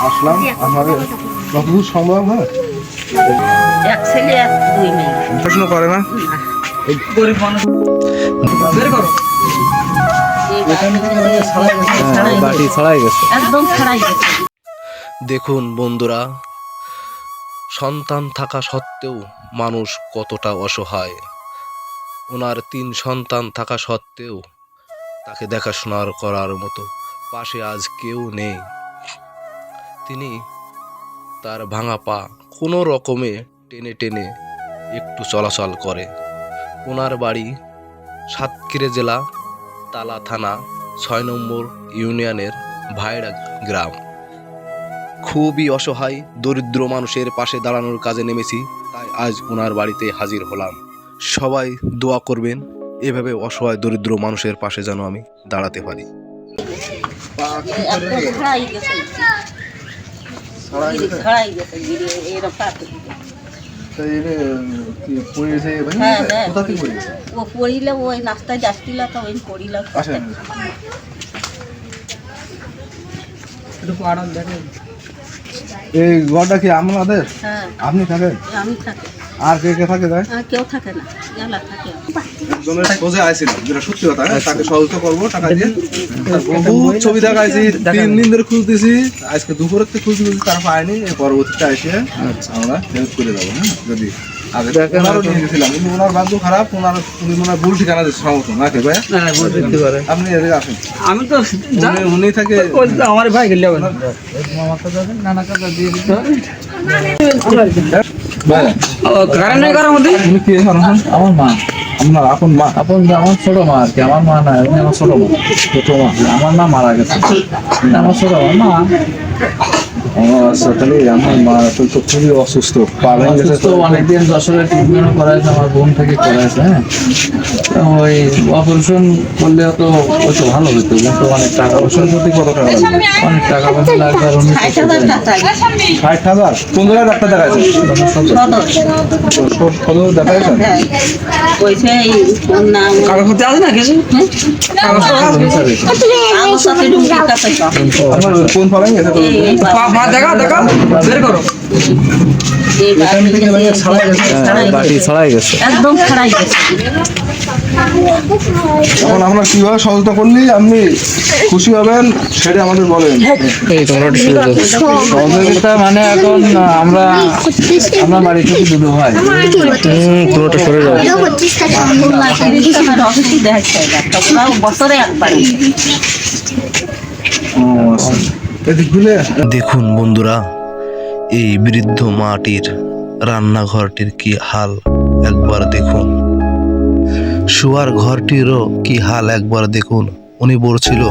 আসলাম। আমাদের যতদূর সম্ভব হ্যাঁ? এক ছেলে এক দুই মেয়ে। পড়াশোনা করে না? গেছে। একদম দেখুন বন্ধুরা সন্তান থাকা সত্ত্বেও মানুষ কতটা অসহায়। ওনার তিন সন্তান থাকা সত্ত্বেও তাকে দেখাশোনার করার মতো পাশে আজ কেউ নেই। তিনি তার ভাঙা পা কোনো রকমে টেনে টেনে একটু চলাচল করে। ওনার বাড়ি সাতক্ষীরা জেলা তালা থানা ছয় নম্বর ইউনিয়নের ভাইড়া গ্রাম। খুবই অসহায়, দরিদ্র মানুষের পাশে দাঁড়ানোর কাজে নেমেছি, তাই আজ ওনার বাড়িতে হাজির হলাম। সবাই দোয়া করবেন, এভাবে অসহায়, দরিদ্র মানুষের পাশে যেন আমি দাঁড়াতে পারি। ছাড়াই গেছে? এরকম হ্যাঁ, হ্যাঁ। ও পড়িলে ওই নাস্তায় যাচ্ছিল তো ওই পড়িলাম এই ঘরটা কি আপনাদের হ্যাঁ। আপনি থাকেন? আমি থাকি। আর কে কে থাকে তাই? আর কেউ থাকে না। এলা থাকে। খোঁজে আইছিলাম যেটা সত্যি কথা হ্যাঁ তাকে সহযোগিতা করব টাকা দিয়ে। বহু ছবি দেখাইছি তিন দিন ধরে খুঁজতেছি আজকে দুপুরের থেকে খুঁজতে খুঁজতে তারা পায়নি পরবর্তীতে এসে আমরা হেল্প করে দেবো হ্যাঁ যদি আগে ওনারও নিয়ে গেছিলাম কিন্তু ওনার ভাগ্য খারাপ ওনার উনি মনে হয় ভুল ঠিকানা দিচ্ছে সমস্ত নাকি ভাই আপনি এদিকে আসেন। আমি তো উনি থাকে আমার ভাই গেলে হবে না ভাই কারণ নেই কারণ মধ্যে? উনি কি হন আমার মা। আপনার আপন মা। আপন আমার ছোট মা আর কি। আমার মা না উনি আমার ছোট মা। ছোট মা। আমার মা মারা গেছে। আমার ছোট মা। আমার মা তো তো খুবই অসুস্থ। পা ভেঙে গেছে অসুস্থ অনেকদিন যশোরে ট্রিটমেন্ট করাইছে আমার বোন থেকে করাইছে হ্যাঁ। ওই অপারেশন করলে তো ওই তো ভালো হতো কিন্তু অনেক টাকা পয়সা প্রতি কত টাকা লাগবে? অনেক টাকা পয়সা লাগবে আর উনি ষাট হাজার কোন জায়গায় ডাক্তার দেখাইছে? সদর সদর দেখাইছেন হ্যাঁ। কইছে এই ওর নাম? কাগজ করতে আসে না কিছু কোন ফলেন গেছে? দেখা দেখা। বের করো। এখান থেকে ভেঙে ছাড়াই গেছে ছাড়াই বাটি ছাড়াই গেছে। একদম ছাড়াই গেছে। এখন আপনার কীভাবে সহযোগিতা করলে আপনি খুশি হবেন সেটা আমাদের বলেন। এই তোমরা একটু শুয়ে যাও। সহযোগিতা মানে এখন আমরা আমরা বাড়ি থেকে তোমরা সরে ওরাও বছরে একবার দেখুন বন্ধুরা, এই বৃদ্ধ মাটির রান্নাঘরটির কি হাল একবার দেখুন। শোয়ার ঘরটিরও কি হাল একবার দেখুন। উনি বলছিল,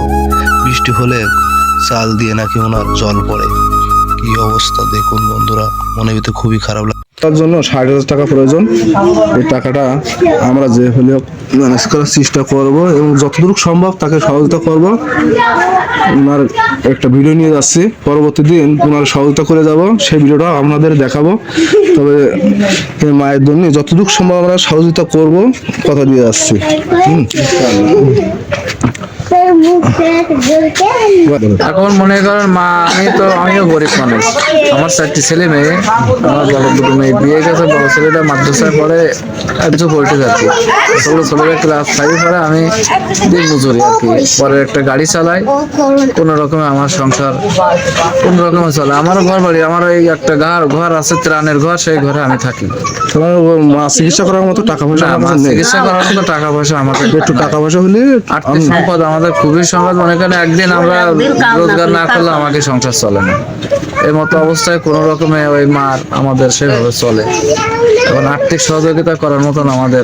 বৃষ্টি হলে চাল দিয়ে নাকি ওনার জল পড়ে। কি অবস্থা দেখুন বন্ধুরা মনে ভিতরে খুবই খারাপ তার জন্য ষাট হাজার টাকা প্রয়োজন। এই টাকাটা আমরা যে হলে ম্যানেজ করার চেষ্টা করব এবং যতদূর সম্ভব তাকে সহযোগিতা করব। ওনার একটা ভিডিও নিয়ে যাচ্ছি। পরবর্তী দিন ওনার সহযোগিতা করে যাব। সেই ভিডিওটা আপনাদের দেখাবো। তবে মায়ের জন্য যতদূর সম্ভব আমরা সহযোগিতা করব, কথা দিয়ে যাচ্ছি। হুম। এখন মনে করেন মা আমি তো আমিও গরিব মানুষ। আমার চারটি ছেলে মেয়ে আমার বড় দুটো মেয়ে বিয়ে গেছে বড় ছেলেটা মাদ্রাসায় পড়ে কিছু পোল্ট্রি আর কি ছোট ছেলেটা ক্লাস ফাইভে পড়ে আমি দিন মজুরি আর কি। পরে একটা গাড়ি চালাই কোনো রকমে আমার সংসার কোনো রকমে চলে। আমারও ঘর বাড়ি আমার এই একটা ঘর ঘর আছে ত্রাণের ঘর সেই ঘরে আমি থাকি। তোমার মা চিকিৎসা করার মতো টাকা পয়সা চিকিৎসা করার মতো টাকা পয়সা আমাকে একটু টাকা পয়সা হলে আর্থিক সম্পদ আমাদের খুবই সংঘাত মনে করেন একদিন আমরা রোজগার না করলে করলে আমাকে সংসার চলে না। এর মতো অবস্থায় কোনো রকমে ওই মার আমাদের সেভাবে চলে। এখন আর্থিক সহযোগিতা করার মতন আমাদের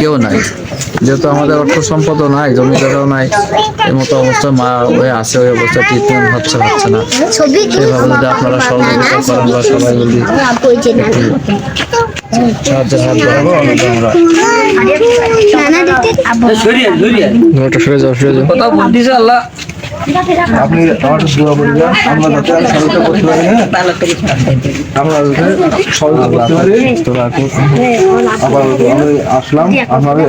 কেউ নাই। যেহেতু আমাদের অর্থ সম্পদও নাই জমি জায়গাও নাই এই মতো অবস্থা মা ওই আছে ওই অবস্থা ট্রিটমেন্ট হচ্ছে হচ্ছে না। সেভাবে যদি আপনারা সহযোগিতা করেন বা সবাই যদি সাহায্যের হাত বাড়াবো আমরা ধরিয়ে ধরিয়ে ঘরটা সরে যাও সরে যাও আল্লাহ। আপনি আমাদের দোয়া করবেন আমরা যাতে সহযোগিতা করতে পারি না করে আমরা যাতে সহযোগিতা করতে পারি। আবার আমি আসলাম, আপনাদের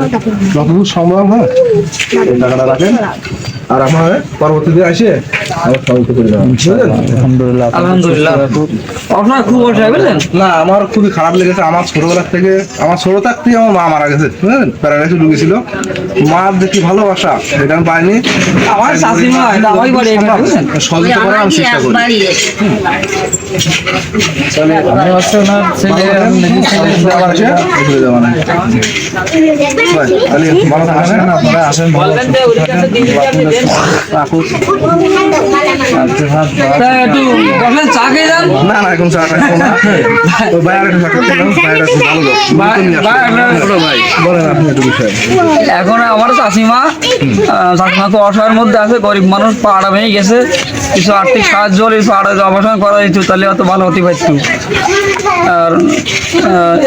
যতদূর সম্ভব হ্যাঁ? এই টাকাটা রাখেন। আর আমার পরবর্তীতে আসে আমার সহযোগিতা করে দেওয়া আলহামদুলিল্লাহ। আলহামদুলিল্লাহ। আপনার খুব বুঝলেন না আমার খুবই খারাপ লেগেছে। আমার ছোটবেলা থেকে আমার ছোট থাকতেই আমার মা মারা গেছে বুঝলেন? প্যারালাইসিস ঢুকেছিল মার দেখি ভালোবাসা এটা আমি পাইনি। আমার শাশুড়ি মা বাড়ি সহযোগিতা করার আমি চেষ্টা করি। আমি হচ্ছে ওনার ছেলে ভালো থাকেন? আপনারা আসেন। ভালো যে ওর কাছে দিন কাছে দেন রাখুন। তা একটু না না এখন চা খাব না। তো ভাই আর একটা ভালো ভাই ভাই বলেন আপনি একটু বিষয়। এখন আমার চাষিমা চাষিমা তো অসহায়ের মধ্যে আছে গরিব মানুষ পাহাড়া ভেঙে গেছে। কিছু আর্থিক সাহায্য হলে পাহাড়ে অবসান করা যেত তাহলে অত ভালো হতে পারত আর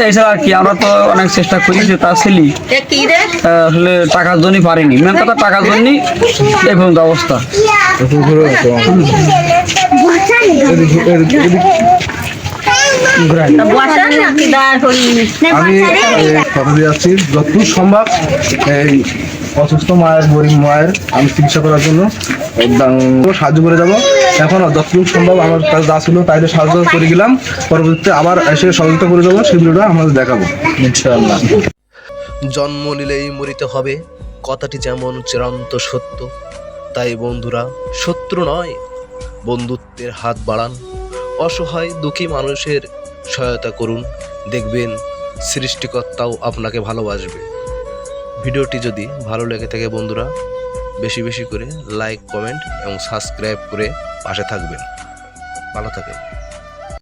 এছাড়া আর কি আমরা তো অনেক চেষ্টা করি যে তার ছেলে আসলে টাকার জন্যই পারিনি। মেন কথা টাকার জন্যই এই পর্যন্ত অবস্থা। আমি সম্ভব এই অসুস্থ মায়ের মায়ের আমি চিকিৎসা করার জন্য সাহায্য করে যাব সম্ভব আমার যা ছিল সাহায্য করে পরবর্তীতে আবার এসে সহযোগিতা করে সেই ভিডিওটা আমাদের দেখাবো জন্ম নিলেই মরিতে হবে। কথাটি যেমন চিরন্ত সত্য, তাই বন্ধুরা শত্রু নয় বন্ধুত্বের হাত বাড়ান। অসহায়, দুঃখী মানুষের সহায়তা করুন। দেখবেন সৃষ্টিকর্তাও আপনাকে ভালোবাসবে। ভিডিওটি যদি ভালো লেগে থাকে বন্ধুরা, বেশি বেশি করে লাইক, কমেন্ট এবং সাবস্ক্রাইব করে পাশে থাকবেন। ভালো থাকেন